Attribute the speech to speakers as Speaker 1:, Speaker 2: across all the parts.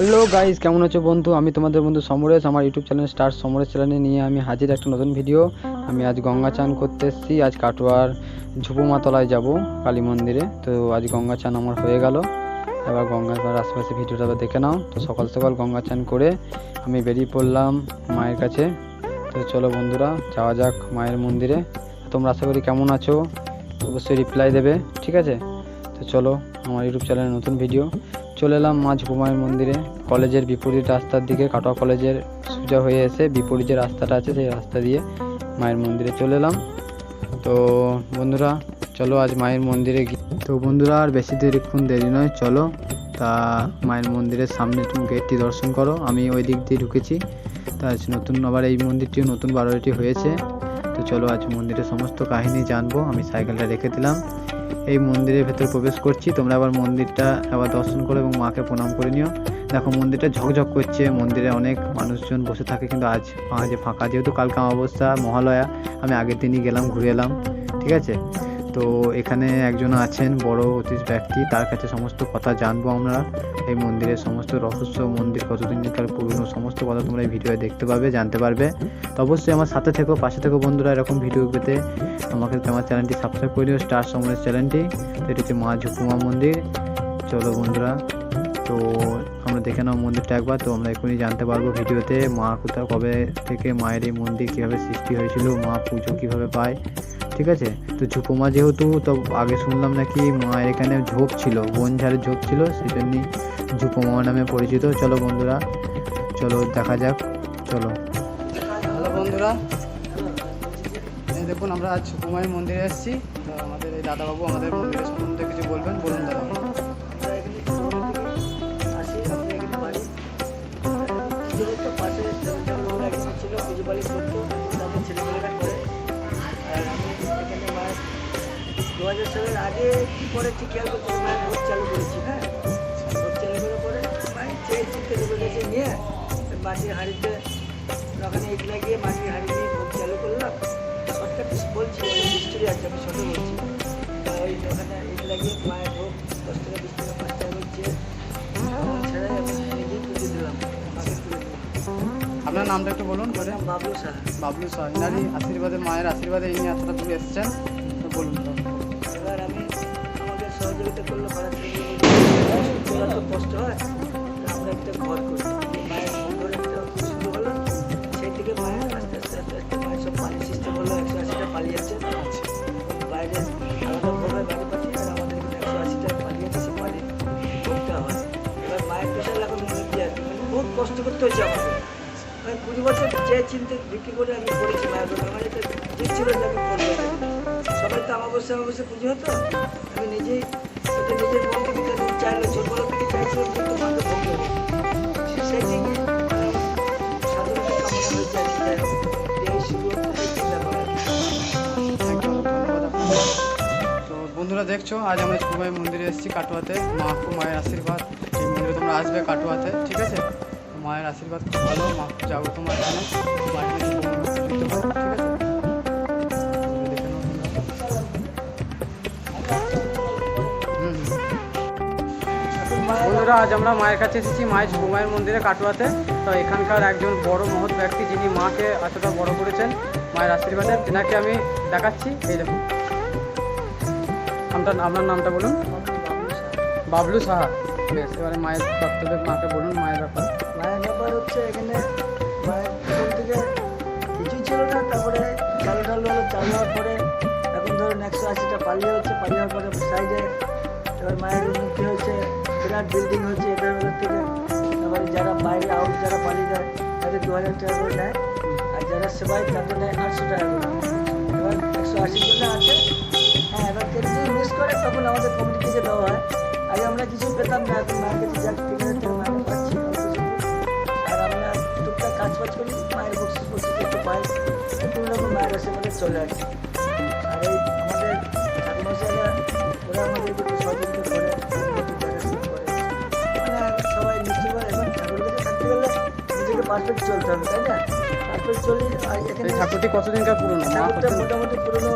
Speaker 1: Hello guys কেমন আছো বন্ধু? আমি তোমাদের বন্ধু সমরেশ, আমার ইউটিউব চ্যানেল স্টার সমরেশ চ্যানেলে নিয়ে আমি হাজির একটা নতুন ভিডিও আমি আজ গঙ্গা চান করতে এসেছি। আজ কাটোয়ার ঝুপুমাতলায় যাব কালী মন্দিরে। তো আজ গঙ্গা চান আমার হয়ে গেল। এবার গঙ্গার আশেপাশে ভিডিওটা দেখে নাও। তো সকাল সকাল গঙ্গা চান করে আমি বেরিয়ে পড়লাম মায়ের কাছে। তো চলো বন্ধুরা, যাওয়া যাক মায়ের মন্দিরে। তোমরা আশা করি কেমন আছো? অবশ্যই রিপ্লাই দেবে, ঠিক আছে? তো চলো আমার ইউটিউব চ্যানেলে নতুন ভিডিও চলে এলাম মা ঝুপুমায়ের মন্দিরে। কলেজের বিপরীত রাস্তার দিকে কাটোয়া কলেজের সোজা হয়ে এসে বিপরীত যে রাস্তাটা আছে, সেই রাস্তা দিয়ে মায়ের মন্দিরে চলে এলাম। তো বন্ধুরা, চলো আজ মায়ের মন্দিরে তো বন্ধুরা, আর বেশি দেরিক্ষণ দেরি নয়, চলো। তা মায়ের মন্দিরের সামনে তুমি গেটটি দর্শন করো। আমি ওই দিক দিয়ে ঢুকেছি। তা আজ নতুন আবার এই মন্দিরটিও নতুন বারোটি হয়েছে। তো চলো আজ মন্দিরের সমস্ত কাহিনী জানব। আমি সাইকেলটা রেখে দিলাম। এই মন্দিরের ভেতরে প্রবেশ করছি। তোমরা আবার মন্দিরটা আবার দর্শন করো এবং মাকে প্রণাম করে নিও। দেখো, মন্দিরটা ঝকঝক করছে। মন্দিরে অনেক মানুষজন বসে থাকে, কিন্তু আজ আজ ফাঁকা। যেহেতু কালকে অবস্থা মহালয়া, আমি আগের দিনই গেলাম, ঘুরে এলাম। ঠিক আছে? তো এখানে একজন আছেন বড় অতীশ ব্যক্তি। তার কাছে সমস্ত কথা জানব আমরা। এই মন্দিরের সমস্ত রহস্য, মন্দির কতদিনকার পুরনো, সমস্ত কথা তোমরা এই ভিডিওয়ে দেখতে পাবে, জানতে পারবে। তো অবশ্যই আমার সাথে থেকো, পাশে থেকো বন্ধুরা এরকম ভিডিও পেতে। আমাকে আমার চ্যানেলটি সাবস্ক্রাইব করে দিও স্টার সমরেশ চ্যানেলটি। এটি হচ্ছে মা ঝুকুমা মন্দির। চলো বন্ধুরা, তো আমরা দেখে নাও মন্দিরটা একবার। তো আমরা এখনই জানতে পারব ভিডিওতে মা কোথাও কবে থেকে মায়ের এই মন্দির কীভাবে সৃষ্টি হয়েছিল, মা পুজো কীভাবে পায়। ঠিক আছে? তো ঝুপুমা যেহেতু তো আগে শুনলাম নাকি মায়ের এখানে ঝোপ ছিল বন ঝাড়ের ঝোপ ছিল সেই জন্যই ঝুপুমা নামে পরিচিত। চলো বন্ধুরা চলো দেখা যাক চলো। হ্যালো বন্ধুরা। দেখুন আমরা আজ ঝুপুমায়ের মন্দিরে এসেছি। তো আমাদের এই দাদাবাবু আমাদের মন্দিরের সম্বন্ধে কিছু বলবেন বলুন দাদা।
Speaker 2: আমি পাশে ছিল পুজো বাড়ি করতো তারপর ছেলেমেয়েরা করে আর হাজার সালের আগে কি করে ঠিক খেয়াল করছি মায়ের ভোট চালু করেছি হ্যাঁ? ভোট চালু করে পরে মায়ের চেয়ে চিনতে গেছে নিয়ে মাটির হাঁড়িতে ওখানে ইট লাগিয়ে মাটির হাঁড়ি নিয়ে ভোট চালু করলাম। সবটা বলছি হিস্টোরি আছে আমি ছোটো বলছি ওই ওখানে ইট লাগিয়ে মায়ের ভোগ দশ টাকা বিশ টাকা পাঁচ টাকা হচ্ছে। ছেড়ে আমি নিজেই পুজো দিলাম তুলে
Speaker 1: আপনার নামটা একটু বলুন
Speaker 2: নাম বাবলু সাহা।
Speaker 1: বাবলু সাহা ইনারই আশীর্বাদে মায়ের আশীর্বাদে ইনি এতটা দূরে এসেছেন তো বলুন তো।
Speaker 2: সহযোগিতা করল থেকে তো কষ্ট হয়। আমরা একটা ঘর করি। মায়ের ঘর একটা শুরু হলো সেই থেকে মায়ের আস্তে আস্তে আস্তে আস্তে মায়ের সব পালি সিস্টেম হলো একশো আশিটা পালি আছে। বাইরে পেশাল এখন মানে বহুত কষ্ট করতে হয়েছে আমাদের। আমি কুড়ি বছর যে চিনতে বিক্রি করে আমি করেছি মায়ের দোকান আমার এটা ঠিক যে আমি সবাই তো আমাবস্যা আমাবস্যা পুজো হতো। আমি নিজেই
Speaker 1: বন্ধুরা দেখছ, আজ আমরা ঝুমাই মন্দিরে এসেছি কাটোয়াতে। মা মায়ের আশীর্বাদ, এই মন্দিরে তোমরা আসবে কাটোয়াতে, ঠিক আছে? মায়ের আশীর্বাদ খুব ভালো, মা যাব তোমার এখানে। বন্ধুরা, আজ আমরা মায়ের কাছে এসেছি মায়ের ঝুমায়ের মন্দিরে কাটোয়াতে। তো এখানকার একজন বড় মহৎ ব্যক্তি, যিনি মাকে এতটা বড় করেছেন, মায়ের আশীর্বাদে, তেনাকে আমি দেখাচ্ছি, এই দেখুন। আপনার আপনার নামটা বলুন। বাবলু সাহা। বেশ, এবারে মায়ের বক্তব্যে মাকে বলুন, মায়ের ব্যাপার।
Speaker 2: মায়ের ব্যাপার হচ্ছে এখানে মায়ের থেকে কিছুই ছিল না, তারপরে চালু চালু হলো, চালু হওয়ার পরে এখন ধরুন একশো আশিটা পালিয়ে হচ্ছে, পালিয়ে হওয়ার পরে সাইডে এবার মায়ের উন্নতি হয়েছে, বিরাট বিল্ডিং হচ্ছে এদের ওদের থেকে। তারপরে যারা বাইরে আউট যারা পালিয়ে যায়, তাদের দু হাজার টাকা করে নেয়। আর যারা সেবাই তাদের নেয় আটশো টাকা করে। এবার একশো আশি জন্য আছে হ্যাঁ এবার কেউ যদি মিস করে তখন আমাদের কমিটি থেকে দেওয়া হয় আগে আমরা কিছু পেতাম না এখন টাকা পাচ্ছি। আর আমরা টুকটাক কাজ ফাজ করি মায়ের বক্সিস বক্সিস একটু পাই কোনো রকম মায়ের আশেপাশে চলে আসে। আর এই আমাদের ঠাকুমশাইরা ওরা আমাদের একটু সহযোগিতা করে উন্নতি করে, ঠিক করে। মানে সবাই নিশ্চয় করে এবং ঠাকুরের কাছে থাকতে গেলে নিজেকে পারফেক্ট চলতে হবে তাই না? পারফেক্ট চলি আর এখানে
Speaker 1: ঠাকুরটি কতদিনকার পুরনো?
Speaker 2: ঠাকুরটা মোটামুটি পুরনো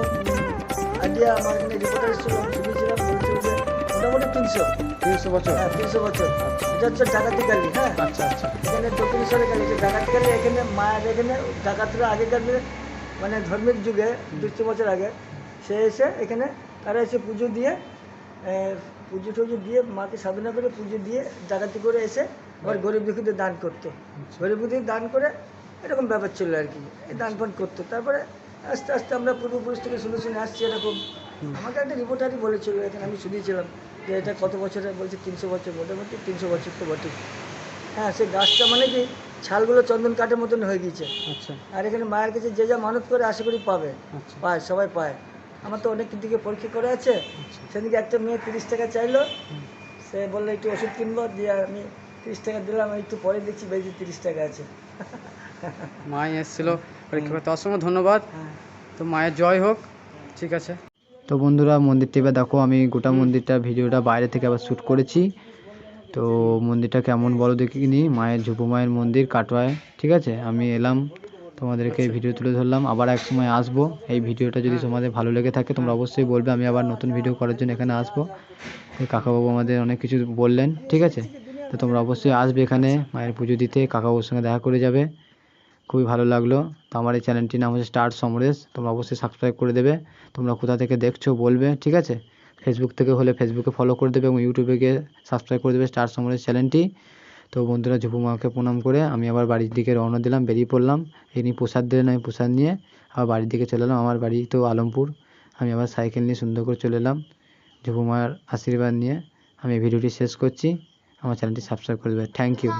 Speaker 2: আইডিয়া আমার এখানে রিপোর্টার ছিল আমি শুনেছিলাম বলছিল যে মোটামুটি তিনশো।
Speaker 1: তিনশো বছর।
Speaker 2: হ্যাঁ তিনশো বছর। এটা হচ্ছে ডাকাতি গালি। হ্যাঁ।
Speaker 1: আচ্ছা আচ্ছা।
Speaker 2: এখানে দক্ষিণেশ্বরে গেলে যে ডাকাতি গেলে এখানে মায়ের এখানে ডাকাতরা আগেকার দিনে মানে ধর্মের যুগে দুশো বছর আগে সে এসে এখানে তারা এসে পুজো দিয়ে পুজো টুজো দিয়ে মাকে সাধনা করে পুজো দিয়ে ডাকাতি করে এসে আবার গরিব দুঃখীদের দান করতো। গরিব দুঃখীদের দান করে এরকম ব্যাপার ছিল আর কি। এই দান ফান করতো। তারপরে আস্তে আস্তে আমরা পূর্বপুরুষ থেকে শুনে শুনে আসছি এরকম। আমাকে একটা রিপোর্টারই বলেছিল এখানে আমি শুনিয়েছিলাম যে এটা কত বছরে বলছে তিনশো বছর মোটামুটি তিনশো বছর তো বটে হ্যাঁ সে গাছটা মানে কি ছালগুলো চন্দন কাঠের মতন হয়ে গিয়েছে।
Speaker 1: আচ্ছা।
Speaker 2: আর এখানে মায়ের কাছে যে যা মানত করে আশা করি পাবে।
Speaker 1: আচ্ছা।
Speaker 2: পায় সবাই পায়। আমার তো অনেক দিকে পরীক্ষা করে আছে। সেদিকে একটা মেয়ে তিরিশ টাকা চাইলো। সে বলল একটু ওষুধ কিনবো? দিয়ে আমি তিরিশ টাকা দিলাম একটু পরে দেখছি বেশি তিরিশ টাকা আছে।
Speaker 1: মাই এসেছিল পরীক্ষা করতে। অসংখ্য ধন্যবাদ।
Speaker 2: হ্যাঁ।
Speaker 1: তো মায়ের জয় হোক। ঠিক আছে। তো বন্ধুরা মন্দিরটা এবার দেখো আমি গোটা মন্দিরটা ভিডিওটা বাইরে থেকে আবার শ্যুট করেছি। তো মন্দিরটা কেমন বলো দেখিনি মায়ের ঝুপু মায়ের মন্দির কাটোয়ায়। ঠিক আছে? আমি এলাম। তোমাদেরকে এই ভিডিও তুলে ধরলাম। আবার এক সময় আসব। এই ভিডিওটা যদি তোমাদের ভালো লেগে থাকে তোমরা অবশ্যই বলবে। আমি আবার নতুন ভিডিও করার জন্য এখানে আসব। এই কাকাবাবু আমাদের অনেক কিছু বললেন। ঠিক আছে? তো তোমরা অবশ্যই আসবে এখানে। মায়ের পুজো দিতে। কাকাবাবুর সঙ্গে দেখা করে যাবে। খুবই ভালো লাগল। তো আমার এই চ্যানেলটির নাম হচ্ছে স্টার সমরেশ। তোমরা অবশ্যই সাবস্ক্রাইব করে দেবে। তোমরা কোথা থেকে দেখছ বলবে, ঠিক আছে? ফেসবুক থেকে হলে ফেসবুকে ফলো করে দেবে এবং ইউটিউবে গিয়ে সাবস্ক্রাইব করে দেবে স্টার সমরেশ চ্যানেলটি। তো বন্ধুরা, ঝুপু মাকে প্রণাম করে আমি আবার বাড়ির দিকে রওনা দিলাম, বেরিয়ে পড়লাম। এনি প্রসাদ দিলেন আমি প্রসাদ নিয়ে আবার বাড়ির দিকে চলে এলাম। আমার বাড়ি তো আলমপুর। আমি আবার সাইকেল নিয়ে সুন্দর করে চলে এলাম ঝুপু মায়ের আশীর্বাদ নিয়ে। আমি ভিডিওটি শেষ করছি। আমার চ্যানেলটি সাবস্ক্রাইব করে দেবে। Thank you